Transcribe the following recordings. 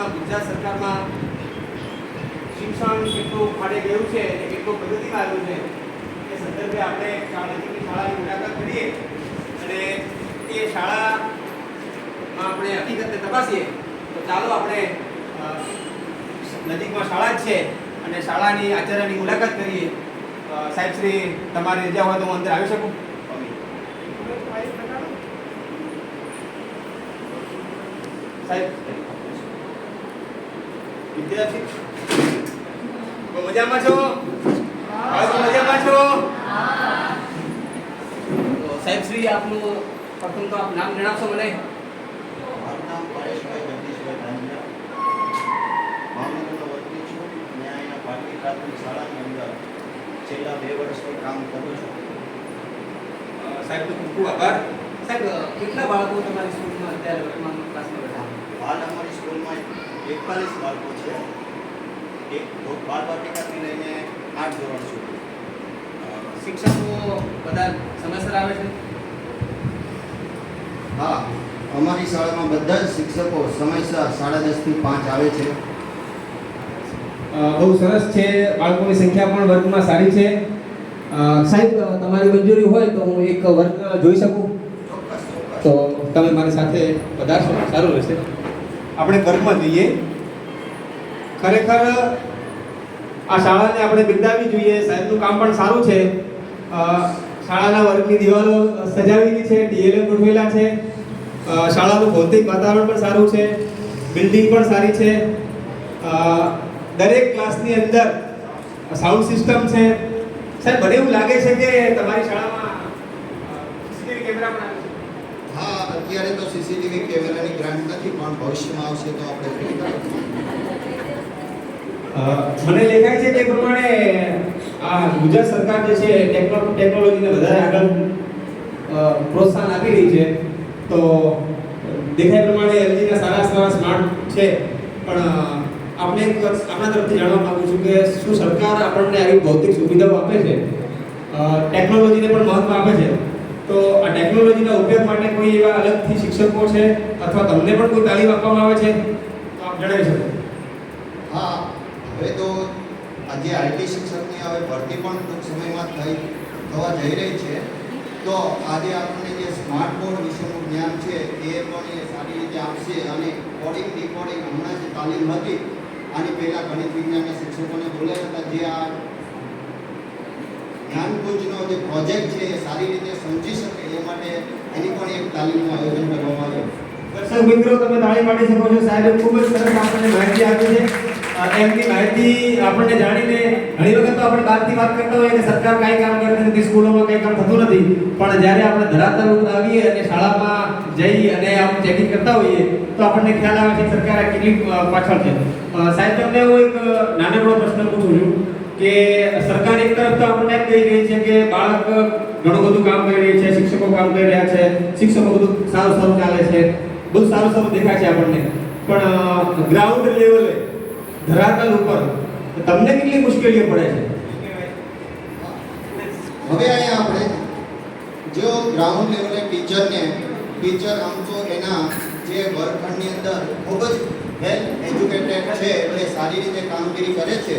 હાલમાં ગુજરાત સરકારમાં શિક્ષણ કેટલું ફાડે ગયું છે અને કેટલું પ્રગતિમાં આવ્યું છે, એ સંદર્ભે આપણે શાળા નજીકની શાળાની મુલાકાત કરીએ અને એ શાળામાં આપણે હકીકતને તપાસીએ. તો ચાલો આપણે નજીકમાં શાળા જ છે અને શાળાની આચાર્યની મુલાકાત કરીએ. સાહેબ શ્રી, તમારી રજા હોય તો હું અંદર આવી શકું? સાહેબ. વિદ્યાર્થી? તો મજામાં છો? હા તો મજામાં છો? તો સાહેબ શ્રી આપનું પ્રથમ તો આપ નામ જણાવશો મને? મારું નામ પરેશભાઈ જગદીશભાઈ ધાંધિયા ભાવનગરનો વતની છું. અને અહીંયા પાટલી પ્રાથમિક શાળાની અંદર છેલ્લા બે વર્ષથી કામ કરું છું. સાહેબ તો ખૂબ ખૂબ આભાર. સાહેબ કેટલા બાળકો તમારી સ્કૂલમાં અત્યારે વર્તમાન ક્લાસમાં બેઠા? હાલ અમારી સ્કૂલમાં એકતાલીસ બાળકો છે. એક બાળ વાટિકાથી લઈને આઠ ધોરણ સુધી. શિક્ષકો બધા સમયસર આવે છે? હા અમારી શાળામાં બધા જ શિક્ષકો સમયસર સાડા દસથી પાંચ આવે છે. બહુ સરસ છે. બાળકોની સંખ્યા પણ વર્ગમાં સારી છે. સાહેબ તમારી મંજૂરી હોય તો હું એક વર્ગ જોઈ શકું? તો તમે મારી સાથે પધારશો સારું રહેશે. આપણે ઘરમાં જઈએ. ખરેખર આ શાળાને આપણે બિરદાવવી જોઈએ. સાહેબનું કામ પણ સારું છે. શાળાના વર્ગની દિવાલો સજાવેલી છે, ડીએલએ ગોઠવેલા છે. શાળાનું ભૌતિક વાતાવરણ પણ સારું છે. બિલ્ડિંગ પણ સારી છે. દરેક ક્લાસની અંદર સાઉન્ડ સિસ્ટમ છે. સાહેબ, મને એવું લાગે છે કે તમારી શાળામાં સીસીટીવી કેમેરા પણ અત્યારે તો સીસીટીવી કેમેરાની ગ્રાન્ટ નથી, પણ ભવિષ્યમાં આવશે તો આપણે મને દેખાય છે તે પ્રમાણે આ ગુજરાત સરકાર જે છે ટેકનોલોજીને વધારે આગળ પ્રોત્સાહન આપી રહી છે. તો દેખાય પ્રમાણે એલજીના સારા સારા, સ્માર્ટ છે. પણ આપણે આપણા તરફથી જાણવા માગું છું કે શું સરકાર આપણને આવી ભૌતિક સુવિધાઓ આપે છે? ટેકનોલોજીને પણ મહત્વ આપે છે? તો આ ટેકનોલોજીના ઉપયોગ માટે કોઈ એવા અલગથી શિક્ષકો છે? અથવા તમને પણ કોઈ તાલીમ આપવામાં આવે છે? તો આપ જણાવી શકો. હા, હવે તો આજે આઈટી શિક્ષકની હવે ભરતી પણ ટૂંક સમયમાં થઈ, થવા જઈ રહી છે. તો આજે આપણને જે સ્માર્ટ બોર્ડ વિશેનું જ્ઞાન છે, એ પણ એ સારી રીતે આપશે અને કોડિંગ ડીકોડિંગ હમણાં જે તાલીમ હતી. આની પહેલાં ગણિત વિજ્ઞાનના શિક્ષકોને બોલાવ્યા હતા, જે આ જ્ઞાનકુંજનો જે પ્રોજેક્ટ છે, એ સારી રીતે સમજી શકે એ માટે એની પણ એક તાલીમનું આયોજન કરવામાં આવ્યું. દર્શક મિત્રો, તમે તાળી પાડી શકો છો. સાહેબ ખૂબ જ સરસ આપણને માહિતી આપી છે. એમની માહિતી આપણને જાણીને ઘણી વખત તો આપણે બહારથી વાત કરતા હોઈએ કે સરકાર કાંઈ કામ કરતી નથી સ્કૂલોમાં કંઈ કામ થતું નથી. પણ જ્યારે આપણે ધરાતર ઉપર અને શાળામાં જઈ અને આમ ચેકિંગ કરતા હોઈએ, તો આપણને ખ્યાલ આવે છે સરકાર આ કેટલી પાછળ છે. સાહેબ, તમને હું એક નાનકડો પ્રશ્ન પૂછું છું. કે સરકાર એક તરફ તો આપણને એમ કહી રહી છે કે બાળક ઘણું બધું કામ કરી રહી છે, શિક્ષકો કામ કરી રહ્યા છે, શિક્ષકો બધું સારું સારું ચાલે છે, બધું સારું સારું દેખાય છે આપણને. પણ ગ્રાઉન્ડ લેવલે ધરાતલ ઉપર તમને કેટલી મુશ્કેલીઓ પડે છે? હવે અહીંયા આપણે, જો ગ્રાઉન્ડ લેવલે ટીચરને, ટીચર આમ તો એના જે વર્ગખંડની અંદર ખૂબ જ વેલ એજ્યુકેટેડ છે એટલે સારી રીતે કામગીરી કરે છે,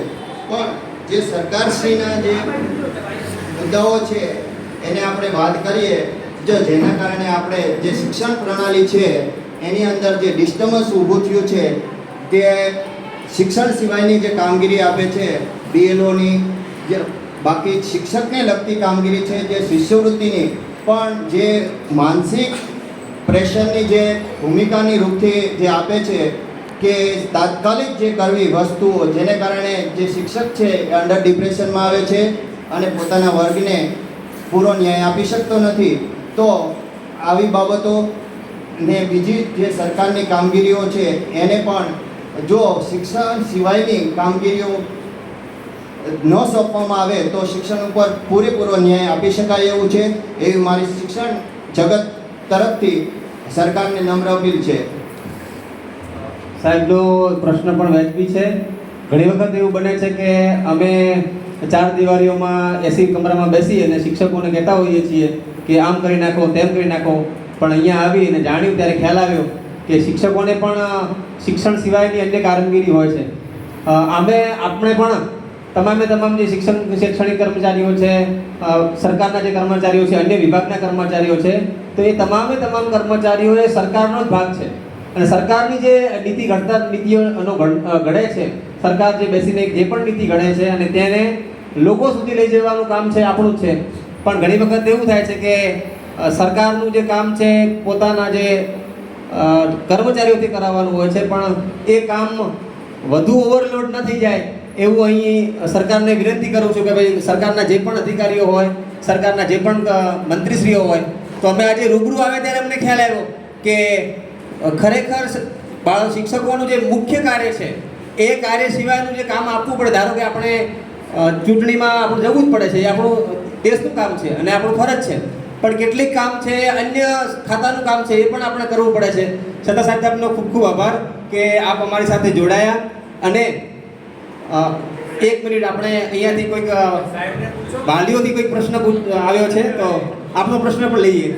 પણ જે સરકારશ્રીના જે મુદ્દાઓ છે, એને આપણે વાત કરીએ, જો જેના કારણે આપણે જે શિક્ષણ પ્રણાલી છે, એની અંદર જે ડિસ્ટર્બન્સ ઊભું થયું છે, તે શિક્ષણ સિવાયની જે કામગીરી આપે છે બીએલઓની જે બાકી શિક્ષકને લગતી કામગીરી છે, જે શિષ્યવૃત્તિની, પણ જે માનસિક પ્રેશરની જે ભૂમિકાની રૂપથી જે આપે છે કે તાત્કાલિક જે કરવી વસ્તુઓ જેને કારણે જે શિક્ષક છે એ અંડર ડિપ્રેશનમાં આવે છે અને પોતાના વર્ગને પૂરો ન્યાય આપી શકતો નથી, તો આવી બાબતો ને બીજી જે સરકારની કામગીરીઓ છે, એને પણ જો શિક્ષણ સિવાયની કામગીરીઓ ન સોંપવામાં આવે, તો શિક્ષણ ઉપર પૂરેપૂરો ન્યાય આપી શકાય એવું છે, એવી મારી શિક્ષણ જગત તરફથી સરકારને નમ્ર અપીલ છે. સાહેબનો પ્રશ્ન પણ વ્યાજબી છે, ઘણી વખત એવું બને છે કે અમે ચાર દિવારીઓમાં એસી કમરામાં બેસી અને શિક્ષકોને કહેતા હોઈએ છીએ કે આમ કરી નાખો, તેમ કરી નાખો, પણ અહીંયા આવી અને જાણ્યું ત્યારે ખ્યાલ આવ્યો કે શિક્ષકોને પણ શિક્ષણ સિવાયની અન્ય કામગીરી હોય છે. અમે, આપણે પણ તમામે તમામ જે શિક્ષણ શૈક્ષણિક કર્મચારીઓ છે સરકારના જે કર્મચારીઓ છે, અન્ય વિભાગના કર્મચારીઓ છે, તો એ તમામે તમામ કર્મચારીઓ એ સરકારનો જ ભાગ છે. અને સરકારની જે નીતિ ઘડતર નીતિઓનો ઘડે છે, સરકાર જે બેસીને જે પણ નીતિ ઘડે છે અને તેને લોકો સુધી લઈ જવાનું કામ છે, આપણું જ છે. પણ ઘણી વખત એવું થાય છે કે સરકારનું જે કામ છે, પોતાના જે કર્મચારીઓથી કરાવવાનું હોય છે, પણ એ કામ વધુ ઓવરલોડ ન થઈ જાય એવું અહીં સરકારને વિનંતી કરું છું કે ભાઈ, સરકારના જે પણ અધિકારીઓ હોય, સરકારના જે પણ મંત્રીશ્રીઓ હોય, તો અમે આજે રૂબરૂ આવે ત્યારે અમને ખ્યાલ આવ્યો કે ખરેખર બાળ શિક્ષકોનું જે મુખ્ય કાર્ય છે, એ કાર્ય સિવાયનું જે કામ આપવું પડે, ધારો કે આપણે ચૂંટણીમાં આપણે જવું જ પડે છે, એ આપણું દેશનું કામ છે અને આપણું ફરજ છે. પણ કેટલીક કામ છે, અન્ય ખાતાનું કામ છે, એ પણ આપણે કરવું પડે છે. છતાં સાહેબ, આપનો ખૂબ ખૂબ આભાર કે આપ અમારી સાથે જોડાયા અને એક મિનિટ આપણે અહીંયાથી કોઈક વાલીઓથી કોઈક પ્રશ્ન આવ્યો છે, તો આપનો પ્રશ્ન પણ લઈએ.